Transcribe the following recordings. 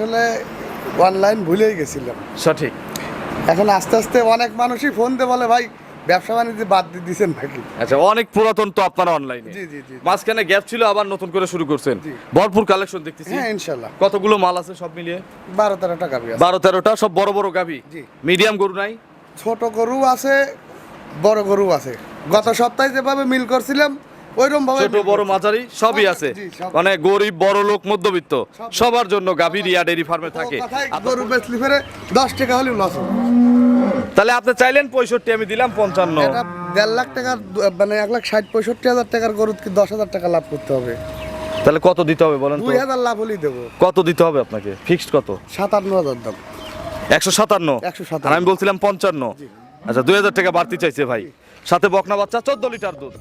আসলে অনলাইন ভুলেই গেছিলাম। সঠিক। এখন আস্তে আস্তে অনেক মানুষই ফোন দিয়ে বলে ভাই ব্যবসা বাণিজ্য বাদ দিয়ে দিচ্ছেন নাকি? আচ্ছা অনেক পুরাতন তো আপনারা অনলাইনে জি জি জি মাঝখানে গ্যাপ ছিল আবার নতুন করে শুরু করছেন। ভরপুর কালেকশন দেখতেছি। হ্যাঁ ইনশাল্লাহ কতগুলো মাল আছে সব মিলিয়ে? বারো তেরোটা আছে। বারো তেরোটা সব বড় বড় গাভি? জি। মিডিয়াম গরু নাই? ছোট গরু আছে বড় গরু আছে। গত সপ্তাহে যেভাবে মিল করছিলাম ওইরকম ভাবে ছোট বড় মাঝারি সবই আছে। মানে গরিব বড় লোক মধ্যবিত্ত সবার জন্য গাভি রিয়া ডেরি ফার্মে থাকে। গরু বেচলি ফেরে দশ টাকা হলেও লস তাহলে আপনি চাইলেন পঁয়ষট্টি আমি দিলাম পঞ্চান্ন। দেড় লাখ টাকার মানে এক লাখ ষাট পঁয়ষট্টি হাজার টাকার গরু কি দশ হাজার টাকা লাভ করতে হবে? তাহলে কত দিতে হবে বলেন দুই হাজার লাভ হলেই দেবো। কত দিতে হবে আপনাকে? ফিক্সড কত? সাতান্ন হাজার দাম। একশো সাতান্ন? 157 আর আমি বলছিলাম পঞ্চান্ন। আচ্ছা দুই হাজার টাকা বাড়তি চাইছে ভাই। সাথে বকনা বাচ্চা চোদ্দ লিটার দুধ।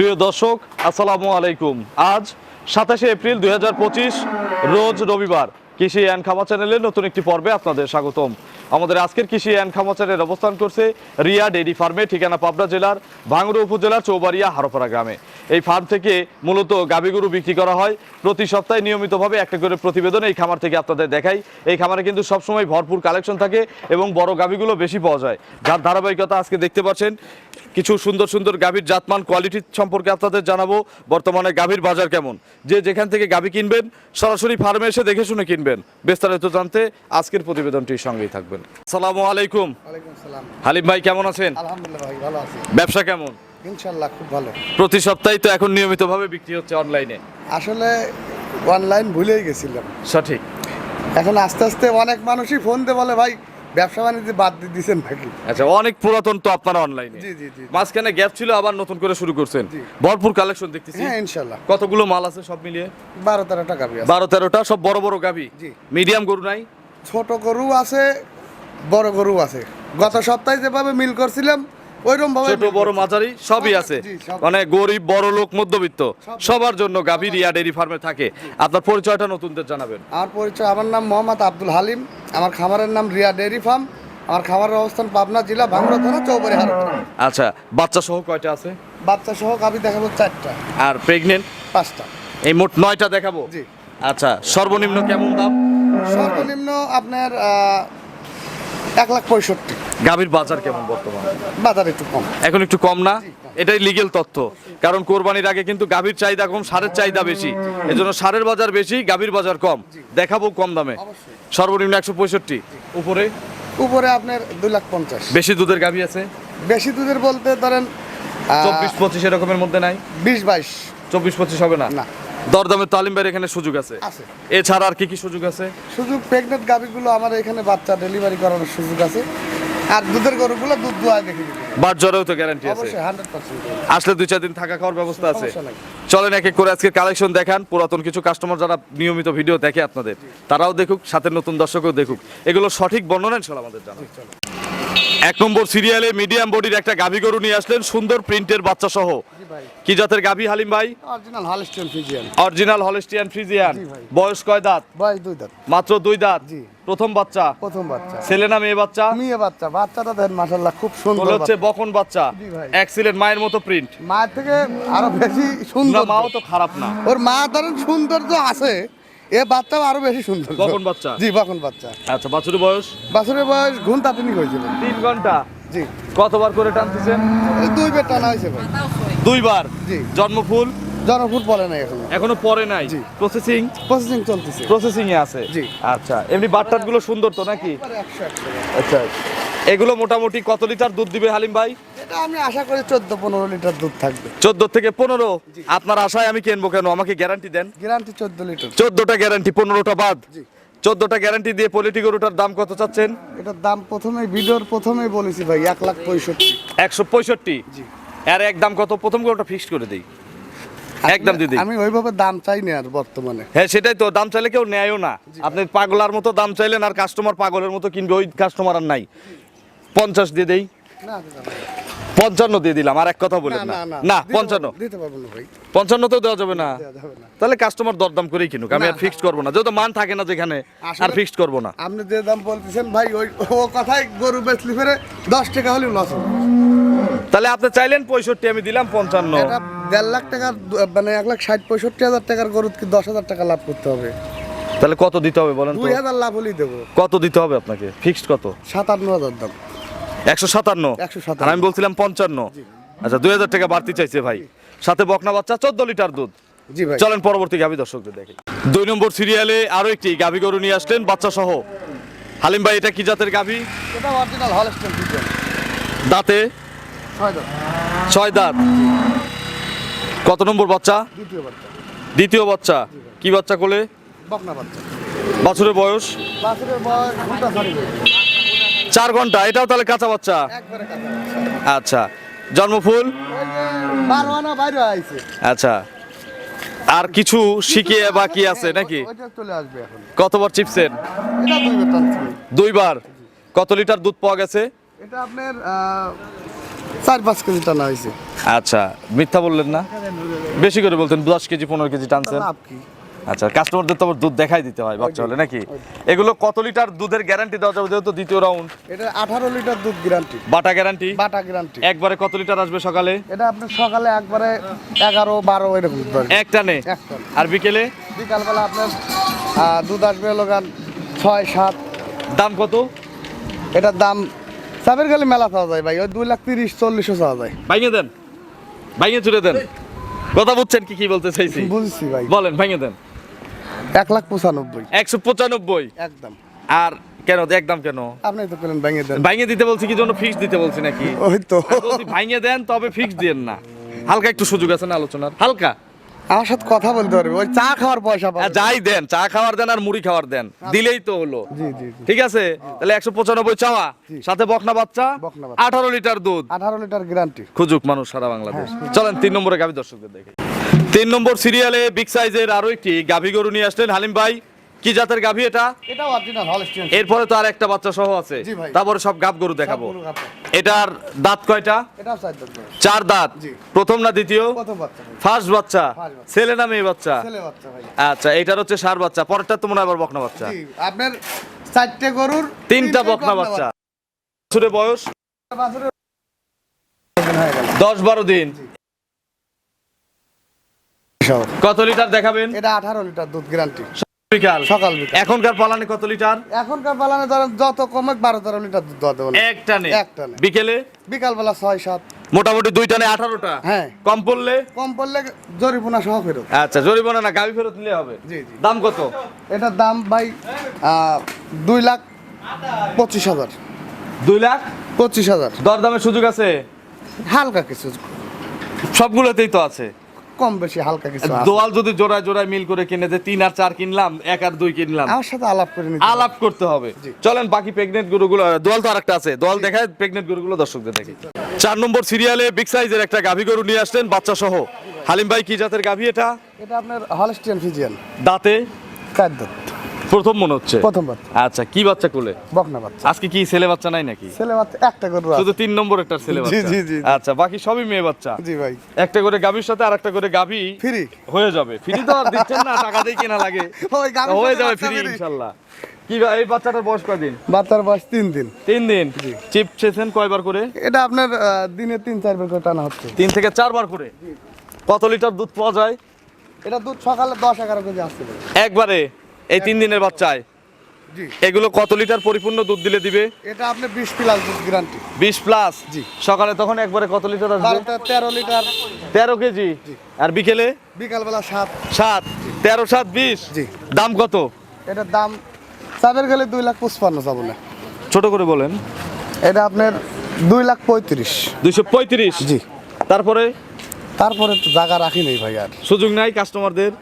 প্রিয় দর্শক, আসসালামু আলাইকুম। আজ সাতাশে এপ্রিল দুই হাজার পঁচিশ, রোজ রবিবার। কৃষি অ্যান্ড খাবার চ্যানেলের নতুন একটি পর্বে আপনাদের স্বাগতম। আমাদের আজকের কৃষি অ্যান্ড খামাচারের অবস্থান করছে রিয়া ডেইরি ফার্মে, ঠিকানা পাবনা জেলার ভাঙড়া উপজেলার চৌবাড়িয়া, হারোপাড়া গ্রামে। এই ফার্ম থেকে মূলত গরু বিক্রি করা হয়। প্রতি সপ্তাহে নিয়মিতভাবে একটা করে প্রতিবেদন এই খামার থেকে আপনাদের দেখাই। এই খামারে কিন্তু সবসময় ভরপুর কালেকশন থাকে এবং বড় গাভীগুলো বেশি পাওয়া যায়। যার ধারাবাহিকতা আজকে দেখতে পাচ্ছেন, কিছু সুন্দর সুন্দর গাভীর জাতমান, কোয়ালিটি সম্পর্কে আপনাদের জানাব। বর্তমানে গাভীর বাজার কেমন? যে যেখান থেকে গাভী কিনবেন, সরাসরি ফার্মে এসে দেখে শুনে কিনবেন। বিস্তারিত জানতে আজকের প্রতিবেদনটির সঙ্গেই থাকবেন। আসসালামু আলাইকুম। হালিম ভাই কেমন আছেন? আলহামদুলিল্লাহ ভাই ভালো আছি। ব্যবসা কেমন? ইনশাল্লাহ খুব ভালো। প্রতি সপ্তাহে তো এখন নিয়মিতভাবে বিক্রি হচ্ছে অনলাইনে আসলে অনলাইন ভুলেই গেছিলাম। সঠিক। এখন আস্তে আস্তে অনেক মানুষই ফোন দিয়ে বলে ভাই ব্যবসা বাণিজ্য বাদ দিয়ে দিচ্ছেন নাকি? আচ্ছা অনেক পুরাতন তো আপনারা অনলাইনে জি জি জি মাঝখানে গ্যাপ ছিল আবার নতুন করে শুরু করছেন। ভরপুর কালেকশন দেখতেছি। হ্যাঁ ইনশাল্লাহ কতগুলো মাল আছে সব মিলিয়ে? বারো তেরো টাকা আছে। বারো তেরোটা সব বড় বড় গাভী। জি। মিডিয়াম গরু নাই? ছোট গরু আছে বড় গরু আছে। গত সপ্তাহে যেভাবে মিল করছিলাম ওইরকম ভাবে ছোট বড় মাঝারি সবই আছে। মানে গরিব বড় লোক মধ্যবিত্ত সবার জন্য গাভী রিয়া ডেরি ফার্মে থাকে। আপনার পরিচয়টা নতুনদের জানাবেন। আমার পরিচয় আমার নাম মোহাম্মদ আব্দুল হালিম। আমার খামারের নাম রিয়া ডেয়ারি ফার্ম। আমার খামারের অবস্থান পাবনা জেলা ভাঙ্গুড়া থানা চৌবাড়ি আচ্ছা বাচ্চা সহ কয়টা আছে? বাচ্চা সহ গাভি দেখাবো চারটা। আর প্রেগনেন্ট? পাঁচটা। এই মোট নয়টা দেখাবো? জি। আচ্ছা সর্বনিম্ন কেমন দাম? সর্বনিম্ন আপনার এক লাখ পঁয়ষট্টি। গাভীর বাজার কেমন বর্তমানে? বাজার একটু কম। এখন একটু কম না? এটাই লিগেল তথ্য। কারণ কোরবানির আগে কিন্তু গাভীর চাহিদা কম সারের চাহিদা বেশি। এজন্য সারের বাজার বেশি গাভীর বাজার কম। দেখাবো কম দামে। সর্বনিম্ন একশো পঁয়ষট্টি। উপরে? উপরে আপনার দুই লাখ পঞ্চাশ। বেশি দুধের গাভী আছে? বেশি দুধের বলতে ধরেন চব্বিশ পঁচিশ এরকমের মধ্যে নাই? বিশ বাইশ। চব্বিশ পঁচিশ হবে না? না। দরদামের তালিম বাইরে এখানে সুযোগ আছে। আছে। এছাড়া আর কি কি সুযোগ আছে? শুধু প্রেগনেন্ট গাভিগুলো আমার এখানে বাচ্চা ডেলিভারি করানোর সুযোগ আছে। আর দুধের গরুগুলো দুধ দোয়ায় দেখে বার জ্বরেও তো গ্যারান্টি আছে। আসলে দুই চার দিন থাকা খাওয়ার ব্যবস্থা আছে। চলেন এক এক করে আজকে কালেকশন দেখান। পুরাতন কিছু কাস্টমার যারা নিয়মিত ভিডিও দেখে আপনাদের তারাও দেখুক সাথে নতুন দর্শকও দেখুক। এগুলো সঠিক বর্ণনা ইনশাল্লাহ আমাদের জানা। এক নম্বর সিরিয়ালে মিডিয়াম বডির একটা গাভী গরু নিয়ে আসলেন সুন্দর প্রিন্টের বাচ্চা সহ কি জাতের গাভী হালিম ভাই? Original Holstein Friesian original Holstein Friesian বয়স কয় দাঁত? বয়স দুই দাঁত। মাত্র দুই দাঁত? জি। প্রথম বাচ্চা? প্রথম বাচ্চা। ছেলে না মেয়ে বাচ্চা? মেয়ে বাচ্চা। বাচ্চাটা দেখেন মাশাল্লাহ খুব বলে সুন্দর হচ্ছে বকন বাচ্চা। জি ভাই। এক্সিলেন্ট মায়ের মতো প্রিন্ট মায়ের থেকে আরও বেশি না সুন্দর মাও তো খারাপ না। ওর মা ধরেন সৌন্দর্য আছে এ বাচ্চাও আরও বেশি সুন্দর। বকন বাচ্চা? জি বকন বাচ্চা। আচ্ছা বাছুরের বয়স? বাছুরের বয়স ঘণ্টা তিনি হয়েছিল। তিন ঘণ্টা। জি। কতবার করে টানতেছেন? দুইবার টানা হয়েছে ভাই। দুইবার? জি। জন্মফুল? জনফুট পরে নাই এখন। এখনও পরে নাই? জি। প্রসেসিং প্রসেসিং চলতেছে। প্রসেসিং এ আছে? জি। আচ্ছা এমনি বাট্টারগুলো সুন্দর তো নাকি? আচ্ছা এগুলো মোটামুটি কত লিটার দুধ দিবে হালিম ভাই? এটা আমি আশা করি চোদ্দ পনেরো লিটার দুধ থাকবে। চোদ্দ থেকে পনেরো? আপনার আশায় আমি কিনবো কেন? আমাকে গ্যারান্টি দেন। গ্যারান্টি চোদ্দ লিটার। চোদ্দটা গ্যারান্টি পনেরোটা বাদ? জি। চোদ্দটা গ্যারান্টি দিয়ে পোলিটি গরুটার দাম কত চাচ্ছেন? এটার দাম প্রথমে ভিডিওর প্রথমেই বলেছি ভাই এক লাখ পঁয়ষট্টি। একশো পঁয়ষট্টি? আর এক দাম কত? প্রথম গরুটা ফিক্সড করে দিই। একদম দিদি আমি ওইভাবে দাম চাই না আর বর্তমানে। হ্যাঁ সেটাই তো দাম চাইলে কেউ নেয়ও না। আপনি পাগলার মতো দাম চাইলেন আর কাস্টমার পাগলের মতো কিনবে ওই কাস্টমার আর নাই। পঞ্চাশ দিয়ে দেই। না। পঞ্চান্ন দিয়ে দিলাম আর এক কথা বলেন না, না। পঞ্চান্ন। দিতে পারব না ভাই। পঞ্চান্ন তো দেওয়া যাবে না। দেওয়া যাবে না। তাহলে কাস্টমার দরদাম করেই কিনুক আমি আর ফিক্সড করব না। যেহেতু মান থাকে না যেখানে আর ফিক্সড করব না। আপনি যে দাম বলতেছেন ভাই ওই ও কথাই গরু বেচলি ফেরে দশ টাকা হলেও লস তাহলে আপনি চাইলেন পঁয়ষট্টি আমি দিলাম পঞ্চান্ন। দেড় লাখ টাকার মানে এক লাখ ষাট পঁয়ষট্টি হাজার টাকার গরু কি দশ হাজার টাকা লাভ করতে হবে? তাহলে কত দিতে হবে বলেন দুই হাজার লাভ হলেই দেবো। কত দিতে হবে আপনাকে? ফিক্সড কত? সাত সাতান্ন হাজার দাম। একশো সাতান্ন। 157 আর আমি বলছিলাম পঞ্চান্ন। আচ্ছা দুই হাজার টাকা বাড়তি চাইছে ভাই। সাথে বকনা বাচ্চা চোদ্দ লিটার দুধ। চলেন পরবর্তী গাভী দর্শকদের দেখি। দুই নম্বর সিরিয়ালে আরও একটি গাভী গরু নিয়ে আসলেন বাচ্চা সহ হালিম ভাই এটা কি জাতের গাভী? দাঁতে? ছয় দাঁত। কত নম্বর বাচ্চা? দ্বিতীয় বাচ্চা। কি বাচ্চা কোলে? বছরের বয়স? বাছুরের বয়স চার ঘণ্টা এটাও তাহলে কাঁচা বাচ্চা? আচ্ছা জন্মফুল আচ্ছা আর কিছু শিখিয়ে বাকি আছে নাকি? কতবার চিপসেন দুইবার কত লিটার দুধ পাওয়া গেছে? এটা আপনার চার পাঁচ কেজি টানা হয়েছে। আচ্ছা মিথ্যা বললেন না? বেশি করে বলতেন দশ কেজি পনেরো কেজি টানছেন। আচ্ছা কাস্টমারদের তো আবার দুধ দেখাই দিতে হয় বাচ্চা হলে নাকি? এগুলো কত লিটার দুধের গ্যারান্টি দেওয়া যাবে যেহেতু দ্বিতীয় রাউন্ড এটা আঠারো লিটার দুধ গ্যারান্টি বাটা গ্যারান্টি বাটা গ্যারান্টি একবারে কত লিটার আসবে সকালে? এটা আপনার সকালে একবারে এগারো বারো এরকম দুধ আসবে। এক টানে এক আর বিকেলে? বিকালবেলা আপনার দুধ আসবে হলো গান ছয় সাত। দাম কত? এটার দাম চাপের গেলে মেলা পাওয়া যায় ভাই ওই দুই লাখ তিরিশ চল্লিশও পাওয়া যায়। ভাঙে দেন। ভাঙে চুরে দেন। কথা বুঝছেন কি কি বলতে চাইছি? বুঝছি ভাই। বলেন ভাঙে দেন। এক লাখ পঁচানব্বই। একশো পঁচানব্বই? একদম। আর কেন একদম কেন? আপনি তো পেলেন ভেঙে দেন। ভাঙে দিতে বলছি কি জন্য ফিক্স দিতে বলছি নাকি? ওই তো। যদি ভাঙে দেন তবে ফিক্স দিয়েন না। হালকা একটু সুযোগ আছে না আলোচনার? হালকা। আমার সাথে কথা বলতে পারবে। ওই চা খাওয়ার পয়সা পাবে। যাই দেন চা খাওয়ার দেন আর মুড়ি খাওয়ার দেন। দিলেই তো হলো। জি জি জি। ঠিক আছে? তাহলে একশো পঁচানব্বই চাওয়া। সাথে বকনা বাচ্চা। আঠারো লিটার দুধ। আঠারো লিটার গ্যারান্টি খুঁজুক মানুষ সারা বাংলাদেশ। চলেন তিন নম্বরে গাভী দর্শকদের দেখে। তিন নম্বর সিরিয়ালে বিগ সাইজের আরও একটি গাভী গরু নিয়ে আসলেন হালিম ভাই। কি জাতের গাভী এটা? এটা অরিজিনাল হলস্টিয়ান এরপরে তো আর একটা বাচ্চা সহ আছে। তারপরে সব গাব গরু দেখাবো। এটার দাঁত কয়টা? এটাও চার দাঁত চার দাঁত। প্রথম না দ্বিতীয়? কত বাচ্চা ফার্স্ট বাচ্চা? ছেলে না মেয়ে বাচ্চা? ছেলে বাচ্চা ভাই। আচ্ছা এটার হচ্ছে সার বাচ্চা। পরেরটা তো মনে আবার বকনা বাচ্চা। জি আপনার চারটে গরুর তিনটা বকনা বাচ্চা। বছরের বয়স? দশ বারো দিন। সব। কত লিটার দেখাবেন? এটা আঠারো লিটার দুধ গ্যারান্টি বিকাল। সকাল বিকাল। এখনকার পালানে কত লিটার? এখনকার পালানে ধরেন যত কমে বারো তেরো লিটার দুধ দেওয়া দেবো। এক টানে এক টানে। বিকেলে? বিকাল বেলা ছয় সাত। মোটামুটি দুই টানে আঠারোটা? হ্যাঁ। কম পড়লে? কম পড়লে জরিপুনা সহ ফেরত। আচ্ছা না ফেরত নিলে হবে। জি, জি। দাম কত? এটার দাম ভাই দুই লাখ পঁচিশ হাজার। দুই লাখ? পঁচিশ হাজার। দরদামের সুযোগ আছে? হালকা কিছু। সবগুলোতেই তো আছে। কম বেশি হালকা কিছু দোয়াল যদি জোড়ায় জোড়ায় মিল করে কিনে যে তিন আর চার কিনলাম এক আর দুই কিনলাম আমার সাথে আলাপ করে নিতে আলাপ করতে হবে। চলেন বাকি প্রেগনেন্ট গরুগুলো দোয়াল তো আরেকটা আছে। দোয়াল দেখায় প্রেগনেন্ট গরুগুলো দর্শকদের দেখি। চার নম্বর সিরিয়ালে বিগ সাইজের একটা গাভী গরু নিয়ে আসলেন বাচ্চা সহ হালিম ভাই কি জাতের গাভী এটা? এটা আপনার হলস্টিয়ান ফিজিয়ান দাঁতে? চার দাঁত প্রথম মনে হচ্ছে? প্রথমবার। আচ্ছা কি বাচ্চা কোলে? বকনা বাচ্চা। আজকে কি ছেলে বাচ্চা নাই নাকি? ছেলে বাচ্চা একটা করে শুধু তিন নম্বর একটা ছেলে বাচ্চা? জি, জি। আচ্ছা বাকি সবই মেয়ে বাচ্চা? জি ভাই। একটা করে গাভীর সাথে আর একটা করে গাভী ফ্রি। হয়ে যাবে। ফ্রি তো আর দিচ্ছেন না টাকা দিয়ে কেনা লাগে। ওই গাভীর হয়ে যাবে ফ্রি free। ইনশাল্লাহ। কি বা- এই বাচ্চাটার বয়স কয়দিন? বাচ্চার বয়স তিন দিন। তিন দিন? চিপ কয়বার করে? এটা আপনার দিনে তিন চার বের করে টানা হচ্ছে। তিন থেকে চারবার করে? কত লিটার দুধ পাওয়া যায়? এটা দুধ সকালে দশ এগারো কেজি আসছে। ভাই। একবারে? এই তিন দিনের বাচ্চায়? জি। এগুলো কত লিটার পরিপূর্ণ দুধ দিলে দিবে? এটা আপনি বিশ প্লাস দুধ গ্যারান্টি বিশ প্লাস জি। সকালে তখন একবারে কত লিটার আসবে? বারোটা তেরো লিটার। তেরো কেজি? জি। আর বিকেলে? বিকালবেলা সাত। সাত? তেরো সাত বিশ? জি। দাম কত? এটার দাম চাবের গেলে দুই লাখ পঁচপান্ন যাব না ছোট করে বলেন। এটা আপনার দুই লাখ পঁয়ত্রিশ। দুইশো পঁয়ত্রিশ? জি। তারপরে? তারপরে তো জায়গা রাখি নেই ভাই আর। সুযোগ নাই কাস্টমারদের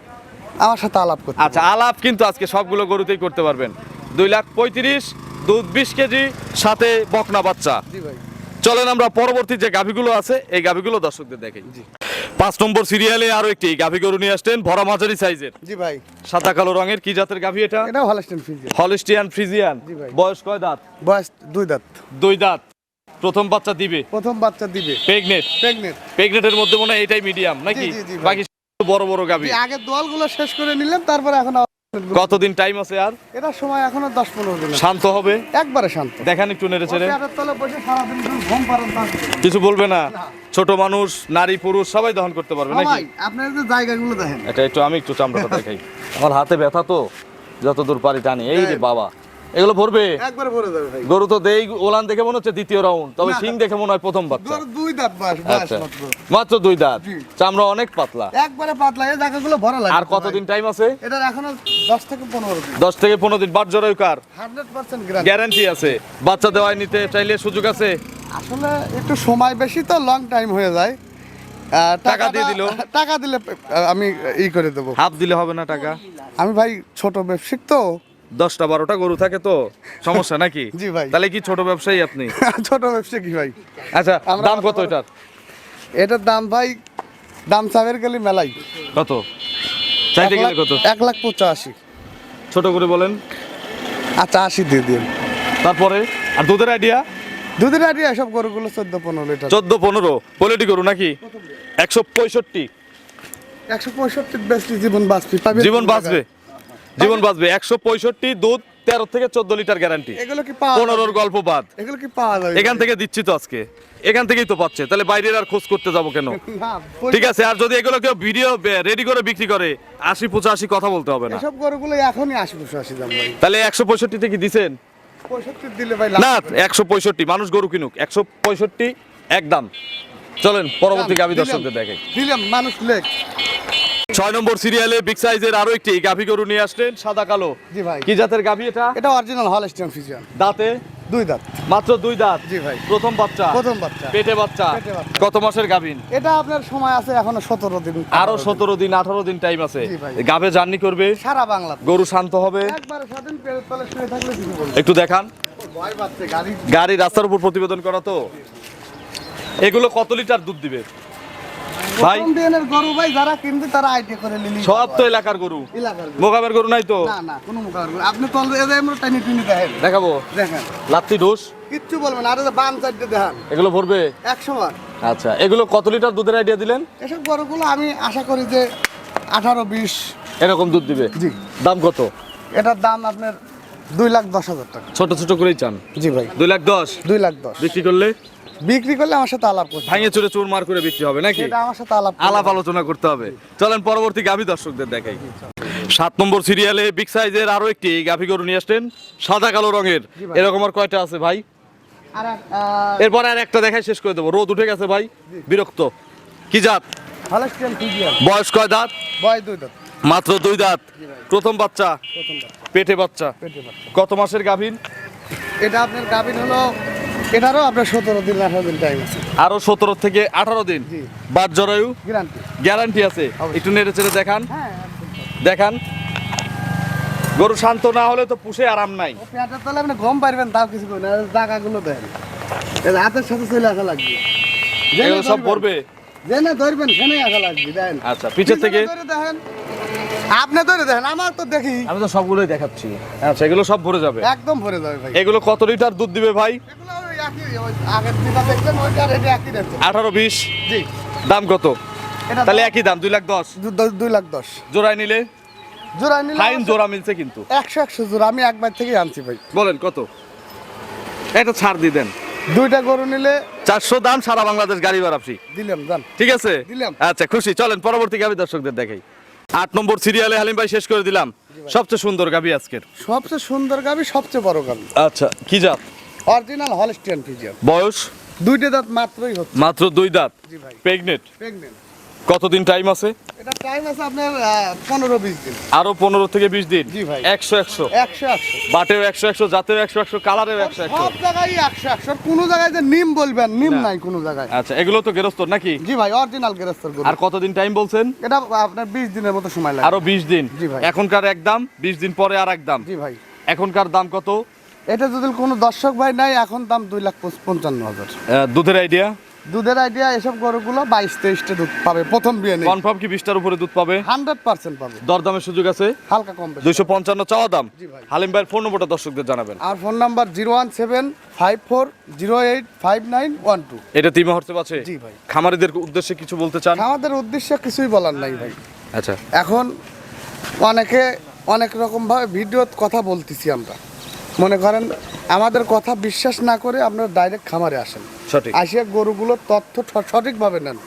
আমার সাথে আলাপ করতে আচ্ছা আলাপ কিন্তু আজকে সবগুলো গরুতেই করতে পারবেন। দুই লাখ পঁয়ত্রিশ দুধ বিশ কেজি সাথে বকনা বাচ্চা। জি ভাই। চলেন আমরা পরবর্তী যে গাভিগুলো আছে এই গাভিগুলো দর্শকদের দেখাই। পাঁচ নম্বর সিরিয়ালে আরও একটি গাভি গরু নিয়ে আসতেন ভরা মাঝারি সাইজের। জি ভাই। সাদা কালো রঙের কি জাতের গাভি এটা? ফিজিয়ান হলিস্টিয়ান ফ্রিজিয়ান জি ভাই। বয়স কয় দাঁত? বয়স দুই দাঁত। দুই দাঁত। প্রথম বাচ্চা দিবে? প্রথম বাচ্চা দিবে। প্রেগনেট প্রেগনেন্ট প্রেগনেটের মধ্যে মনে হয় এটাই মিডিয়াম নাকি? জি, জি, জি, বাকি বড় বড় গাভি আগে শেষ করে নিলাম তারপরে এখন কতদিন টাইম আছে আর? এটা সময় এখনও দশ পনেরো দিন শান্ত হবে? একবারে শান্ত। দেখান একটু নেড়ে চেড়ে। কিছু বলবে না? ছোট মানুষ নারী পুরুষ সবাই দহন করতে পারবে নাকি? ভাই আপনার যে জায়গাগুলো দেখেন। এটা একটু আমি একটু চামড়াটা দেখাই। আমার হাতে ব্যথা তো যতদূর পারি টানি। এই রে বাবা। এগুলো ভরবে? একবারে ভরে যাবে ভাই। গরু তো দেই ওলান দেখে মনে হচ্ছে দ্বিতীয় রাউন্ড তবে সিং দেখে মনে হয় প্রথম বাচ্চা। দুয়ার দুই দাঁত বয়স আচ্ছা। মাত্র। মাত্র দুই দাঁত। চামড়া অনেক পাতলা। একবারে পাতলা এই জায়গাগুলো ভরা লাগে আর কতদিন টাইম আছে? এটার এখনও দশ থেকে পনেরো দিন। দশ থেকে পনেরো দিন। বাট জরায়ু কার? হান্ড্রেড পার্সেন্ট গ্যারান্টি গ্যারান্টি আছে। বাচ্চা দেওয়ায় নিতে চাইলে সুযোগ আছে? আসলে একটু সময় বেশি তো লং টাইম হয়ে যায়। টাকা দিয়ে দিলো? টাকা দিলে আমি ই করে দেবো। হাফ দিলে হবে না টাকা? আমি ভাই ছোট ব্যবসায়িক তো দশটা বারোটা গরু থাকে তো সমস্যা নাকি? জি ভাই। তাহলে কি ছোট ব্যবসায়ী আপনি? ছোট ব্যবসায়িক ভাই? আচ্ছা দাম কত এটার? এটার দাম ভাই দাম চাবের গেলে মেলাই। কত? চাইতে গেলে কত? এক লাখ পঁচাশি। ছোট করে বলেন। আচ্ছা আশি দিয়ে দিন। তারপরে আর দুধের আইডিয়া দুধের আইডিয়া এসব গরুগুলো চোদ্দ পনেরো লিটার। চোদ্দ পনেরো পোলেটি গরু নাকি? একশো পঁয়ষট্টি। একশো পঁয়ষট্টি বেশি জীবন বাঁচবি। জীবন বাঁচবে? জীবন বাঁচবে। একশো পঁয়ষট্টি দুধ তেরো থেকে চোদ্দ লিটার গ্যারান্টি এগুলো কি পনেরোর গল্প বাদ। এগুলো কি পাওয়া যাবে? এখান থেকে দিচ্ছি তো আজকে। এখান থেকেই তো পাচ্ছে। তাহলে বাইরের আর খোঁজ করতে যাব কেন? ঠিক আছে আর যদি এগুলো কেউ ভিডিও রেডি করে বিক্রি করে আশি পঁচাশি কথা বলতে হবে না। এসব গরুগুলো এখনই আশি দাম তাহলে একশো পঁয়ষট্টিতে কি দিছেন? পঁয়ষট্টি দিলে ভাই লাভ না একশো পঁয়ষট্টি মানুষ গরু কিনুক। একশো পঁয়ষট্টি একদম চলেন পরবর্তী গাভী দিলাম। দর্শকদের দেখাই। দিলাম মানুষ লেখ। ছয় নম্বর সিরিয়ালে বিগ সাইজের আরও একটি গাভী গরু নিয়ে আসলেন সাদা কালো। জি ভাই। কি জাতের গাভী এটা? এটা অরিজিনাল হলস্টিয়ান ফিজিয়ান দাঁতে? দুই দাঁত। মাত্র দুই দাঁত? জি ভাই। প্রথম বাচ্চা? প্রথম বাচ্চা। পেটে বাচ্চা? কত মাসের গাভীন এটা আপনার সময় আছে এখনও সতেরো দিন আরও সতেরো দিন আঠারো দিন টাইম আছে। গাভে জার্নি করবে? সারা বাংলা গরু শান্ত হবে? একটু দেখান। গাড়ি রাস্তার উপর প্রতিবেদন করা তো? এগুলো কত লিটার দুধ দিবে? ভাই গরু ভাই যারা কিনবে তারা আইডিয়া করে নিলি। সব তো এলাকার গরু। এলাকার মোকাবের গরু নাই তো? না না কোনো মোকাবিলা করবে আপনি তল এদের টাইনি টুনি দেখেন। দেখাবো? দেখেন। লাত্তি ডোস কিচ্ছু বলবেন আর বাম সাইডে দেখান। এগুলো ভরবে? একশো বার। আচ্ছা এগুলো কত লিটার দুধের আইডিয়া দিলেন? এসব গরুগুলো আমি আশা করি যে আঠারো বিশ। এরকম দুধ দিবে? জি। দাম কত? এটার দাম আপনার দুই লাখ দশ হাজার টাকা। ছোট ছোট করেই চান? জি ভাই। দুই লাখ দশ? দুই লাখ দশ। বিক্রি করলে? বিক্রি করলে আমার সাথে আলাপ করছে ভাঙে চুরে চুর মার করে বিক্রি হবে নাকি? এটা আমার সাথে আলাপ আলাপ আলোচনা করতে হবে। চলেন পরবর্তী গাভী দর্শকদের দেখাই। সাত নম্বর সিরিয়ালে বিগ সাইজের আরও একটি গাভী গরু নিয়ে আসতেন সাদা কালো রঙের। এরকম আর কয়টা আছে ভাই? আর এরপর আর একটা দেখাই শেষ করে দেবো। রোদ উঠে গেছে ভাই। বিরক্ত। কি জাত? বয়স কয় দাঁত? বয় দুই দাঁত। মাত্র দুই দাঁত। প্রথম বাচ্চা? পেটে বাচ্চা। কত মাসের গাভীন? এটা আপনার গাভিন হলো এটারও আপনার সতেরো দিন আঠারো দিন টাইম আছে। আরও সতেরো থেকে আঠারো দিন। জি। বাদ জরায়ু? গ্যারান্টি গ্যারান্টি আছে। একটু নেড়ে চেড়ে দেখান। হ্যাঁ দেখান। গরু শান্ত না হলে তো পুষে আরাম নাই। পেঁয়াজের তলে আপনি গম পারবেন তাও কিছু না জায়গাগুলো দেন। হাতের সাথে চলে আসা লাগবে। এগুলো সব। ভরবে জেনে ধরবেন সেনে আসা লাগবে দেন। আচ্ছা পিছের থেকে? দেখেন। আপনি ধরে দেখেন আমার তো দেখি। আমি তো সবগুলোই দেখাচ্ছি। আচ্ছা এগুলো সব ভরে যাবে। একদম ভরে যাবে ভাই। এগুলো কত লিটার দুধ দিবে ভাই? এগুলো এটা আঠারো বিশ? জি। দাম কত? এটা তাহলে একই দাম দুই লাখ দশ। দুই লাখ দশ। জোড়ায় নিলে? জোড়া নিলে ফাইন জোড়া মিলছে কিন্তু। একশো একশো জোড়া আমি একবার থেকেই আনছি ভাই। বলেন কত? একটা ছাড় দিয়ে দেন। দুইটা গরু নিলে চারশো দাম সারা বাংলাদেশ গাড়ি ফ্রি। দিলাম জান ঠিক আছে? দিলাম। আচ্ছা খুশি। চলেন পরবর্তী গাভী দর্শকদের দেখাই। আট নম্বর সিরিয়ালে হালিম ভাই শেষ করে দিলাম। সবচেয়ে সুন্দর গাবি আজকের। সবচেয়ে সুন্দর গাবি সবচেয়ে বড় গাবি আচ্ছা কি জাত? অরিজিনাল হলস্টিয়ান ফিজিয়ান বয়স? দুইটা দাঁত মাত্রই হচ্ছে। মাত্র দুই দাঁত। জি ভাই। প্রেগনেন্ট প্রেগনেন্ট কতদিন টাইম আছে? এটা টাইম আছে আপনার পনেরো বিশ দিন। আরও পনেরো থেকে বিশ দিন? জি ভাই। একশো একশো। একশো একশো। বাটেও একশো একশো জাতেও একশো একশো কালারেও একশো একশো। সব জায়গায় একশো একশো। কোনো জায়গায় যে নিম বলবেন নিম নাই কোনো জায়গায়। আচ্ছা এগুলো তো গেরস্ত নাকি? জি ভাই অরিজিনাল গেরস্তর গরু। আর কতদিন টাইম বলছেন? এটা আপনার বিশ দিনের মতো সময় লাগে আরও বিশ দিন। জি ভাই। এখনকার এক দাম বিশ দিন পরে আর এক দাম। জি ভাই। এখনকার দাম কত? এটা যদি কোনো দর্শক ভাই নাই এখন দাম দুই লাখ পঞ্চান্ন হাজার। দুধের আইডিয়া দুধের আইডিয়া এসব গরুগুলো বাইশ তেইশটা দুধ পাবে প্রথম বিয়ে নেই। কনফার্ম কি বিশটার উপরে দুধ পাবে? হান্ড্রেড পার্সেন্ট পাবে। দরদামের সুযোগ আছে? হালকা কম দুইশো পঞ্চান্ন চাওয়া দাম। হালিম ভাইয়ের ফোন নম্বরটা দর্শকদের জানাবেন। আর phone number zero one seven five four zero eight five nine one two. এটা তিমা হতে পারছে জি ভাই। খামারিদের উদ্দেশ্যে কিছু বলতে চান? আমাদের উদ্দেশ্য কিছুই বলার নাই ভাই। আচ্ছা। এখন অনেকে অনেক রকমভাবে ভিডিওত কথা বলতেছি আমরা। মনে করেন আমাদের কথা বিশ্বাস না করে আপনারা ডাইরেক্ট খামারে আসেন। সঠিক। আসিয়া গরুগুলোর তথ্য সঠিকভাবে নেন।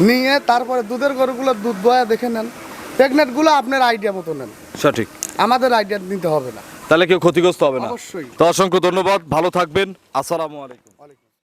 নিয়ে তারপরে দুধের গরুগুলোর দুধ দয়া দেখে নেন। প্রেগনেন্টগুলো আপনার আইডিয়া মতো নেন। সঠিক। আমাদের আইডিয়া নিতে হবে না। তাহলে কেউ ক্ষতিগ্রস্ত হবে না। অবশ্যই। তো অসংখ্য ধন্যবাদ। ভালো থাকবেন। আসসালামু আলাইকুম।